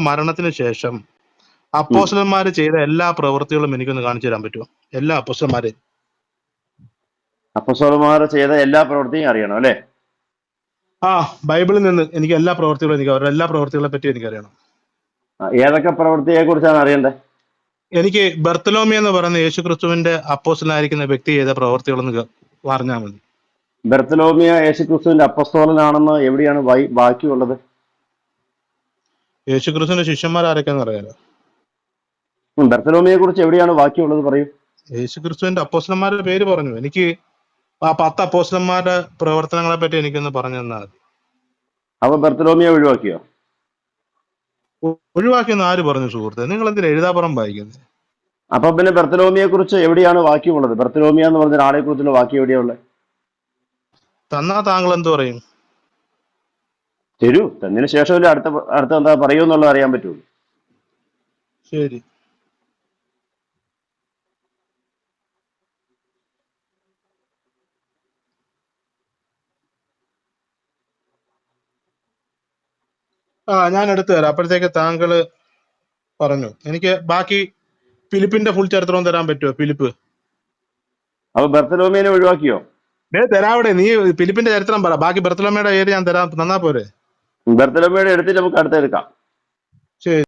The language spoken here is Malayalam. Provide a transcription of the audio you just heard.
മരണത്തിന് ശേഷം അപ്പോസ്റ്റലന്മാര് ചെയ്ത എല്ലാ പ്രവൃത്തികളും എനിക്കൊന്ന് കാണിച്ചു തരാൻ പറ്റുമോ? എല്ലാ അപ്പോസ്റ്റലന്മാരെ. അപ്പസ്വലമാർ ചെയ്ത എല്ലാ പ്രവൃത്തിയും അറിയണം അല്ലെ? ആ ബൈബിളിൽ നിന്ന് എനിക്ക് എല്ലാ പ്രവൃത്തികളും എനിക്ക് അവരുടെ എല്ലാ പ്രവൃത്തികളെ പറ്റി എനിക്കറിയണം ഏതൊക്കെ പ്രവൃത്തിയെ കുറിച്ചാണ് അറിയേണ്ടത്? എനിക്ക് ബർത്തലോമി എന്ന് പറയുന്ന യേശു ക്രിസ്തുവിന്റെ അപ്പോസ്റ്റലായിരിക്കുന്ന വ്യക്തി ചെയ്ത പ്രവൃത്തികളൊന്ന് ക- പറഞ്ഞാൽ മതി. ബെർത്തലോമിയ യേശുക്രിസ്തുവിന്റെ അപ്പസ്തോലനാണെന്ന് എവിടെയാണ് വായി- ബാക്കിയുള്ളത് യേശു ക്രിസ്തുവിന്റെ ശിഷ്യന്മാർ ആരൊക്കെയാന്ന് അറിയാലോ. ഉം, കുറിച്ച് എവിടെയാണ് ബാക്കിയുള്ളത് പറയൂ. യേശുക്രിസ്തുവിന്റെ അപ്പോസ്റ്റന്മാരുടെ പേര് പറഞ്ഞു. എനിക്ക് ആ പത്ത് അപ്പോസ്റ്റന്മാരുടെ പ്രവർത്തനങ്ങളെ പറ്റി എനിക്കൊന്ന് പറഞ്ഞു തന്നാൽ മതി. അപ്പൊ ബർത്തലോമിയെ ഒഴിവാക്കിയോ? ഒഴിവാക്കിയെന്ന് ആര് പറഞ്ഞു സുഹൃത്തെ? നിങ്ങൾ എന്തിനാ എഴുതാപ്പുറം വായിക്കുന്നത് അപ്പൊ പിന്നെ ബർത്തലോമിയെ കുറിച്ച് എവിടെയാണ് വാക്യമുള്ളത് ബർത്തലോമിയ എന്ന് പറഞ്ഞ ഒരാളെ കുറിച്ചുള്ള വാക്യം എവിടെയുള്ളത് തന്നാ താങ്കൾ എന്ത് പറയും? തരൂ. തന്നതിന് ശേഷമല്ലേ അടുത്ത അടുത്ത എന്താ പറയൂന്നുള്ളത് അറിയാൻ പറ്റുള്ളൂ. ശരി. ആ ഞാൻ എടുത്തു തരാം. അപ്പോഴത്തേക്ക് താങ്കൾ പറഞ്ഞു. എനിക്ക് ബാക്കി ഫിലിപ്പിന്റെ ഫുൾ ചരിത്രവും തരാൻ പറ്റുമോ? ഫിലിപ്പ്. അപ്പൊ ബർത്തലോമിയനെ ഒഴിവാക്കിയോ? ഡേ തരാവിടെ നീ ഫിലിപ്പിന്റെ ചരിത്രം പറ. ബാക്കി ബർത്തലോമയുടെ ഏത് ഞാൻ തരാം. തന്നാ പോരെ. ബെർത്തലോമിയുടെ എടുത്തിട്ട് നമുക്ക് അടുത്തെടുക്കാം ശരി.